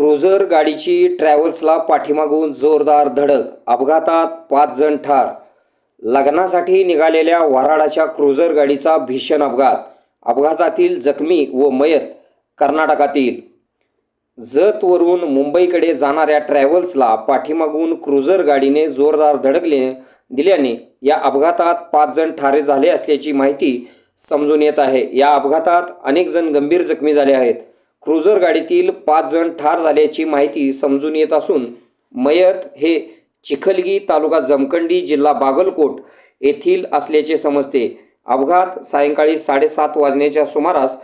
Cruiser गाडीची ट्रॅव्हल्सला पाठीमागून जोरदार धडक अपघातात पाच जण ठार. लग्नासाठी निघालेल्या वराडाच्या क्रुझर गाडीचा भीषण अपघात अपघातातील जखमी व मयत कर्नाटकातील. जतवरून मुंबईकडे जाणाऱ्या ट्रॅव्हल्सला पाठीमागून क्रुझर गाडीने जोरदार धडकले दिल्याने या अपघातात पाच जण ठारे झाले असल्याची माहिती समजून येत आहे. या अपघातात अनेक जण गंभीर जखमी झाले आहेत. क्रुझर गाडीतील पाच जण ठार झाल्याची माहिती समजून येत असून मयत हे चिखलगी तालुका जमखंडी जिल्हा बागलकोट येथील असल्याचे समजते. अपघात सायंकाळी साडेसात वाजण्याच्या सुमारास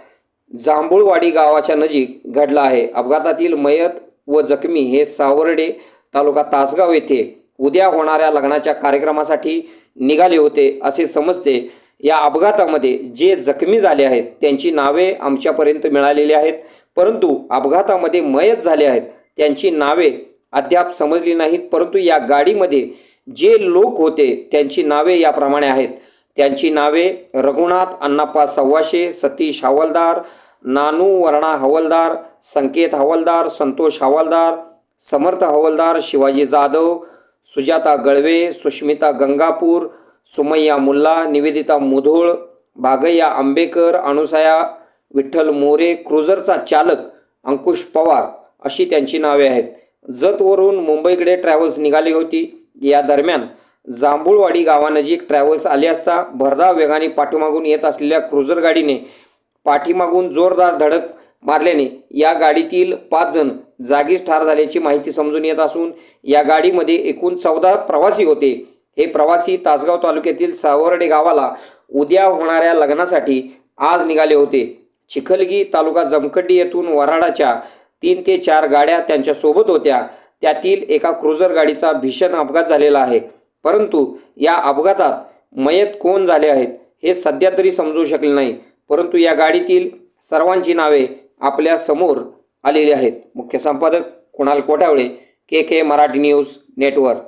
जांभूळवाडी गावाच्या नजीक घडला आहे. अपघातातील मयत व जखमी हे सावर्डे तालुका तासगाव येथे उद्या होणाऱ्या लग्नाच्या कार्यक्रमासाठी निघाले होते असे समजते. या अपघातामध्ये जे जखमी झाले आहेत त्यांची नावे आमच्यापर्यंत मिळालेली आहेत. परंतु अपघातामध्ये मयत झाले आहेत. त्यांची नावे अद्याप समजली नाहीत परंतु या गाडीमध्ये जे लोक होते त्यांची नावे याप्रमाणे आहेत. त्यांची नावे रघुनाथ अण्णाप्पा सव्वाशे सतीश हवालदार नानू वर्णा हवालदार संकेत हवालदार संतोष हवालदार समर्थ हवालदार शिवाजी जाधव सुजाता गळवे सुष्मिता गंगापूर सुमय्या मुल्ला निवेदिता मुधोळ भागय्या आंबेकर अनुसया विठ्ठल मोरे क्रुझरचा चालक अंकुश पवार अशी त्यांची नावे आहेत. जतवरून मुंबईकडे ट्रॅव्हल्स निघाली होती. या दरम्यान जांभूळवाडी गावानजीक ट्रॅव्हल्स आले असता भरधाव वेगाने पाठीमागून येत असलेल्या क्रुझर गाडीने पाठीमागून जोरदार धडक मारल्याने या गाडीतील पाच जण जागीच ठार झाल्याची माहिती समजून येत असून या गाडीमध्ये एकूण चौदा प्रवासी होते. हे प्रवासी तासगाव तालुक्यातील सावर्डे गावाला उद्या होणाऱ्या लग्नासाठी आज निघाले होते. चिखलगी तालुका जमखंडी येथून वराडाच्या तीन ते चार गाड्या त्यांच्यासोबत होत्या. त्यातील एका क्रुझर गाडीचा भीषण अपघात झालेला आहे. परंतु या अपघातात मयत कोण झाले आहेत हे सध्या तरी समजू शकले नाही. परंतु या गाडीतील सर्वांची नावे आपल्यासमोर आलेली आहेत. मुख्य संपादक Kunal Kothavale K K Marathi news network.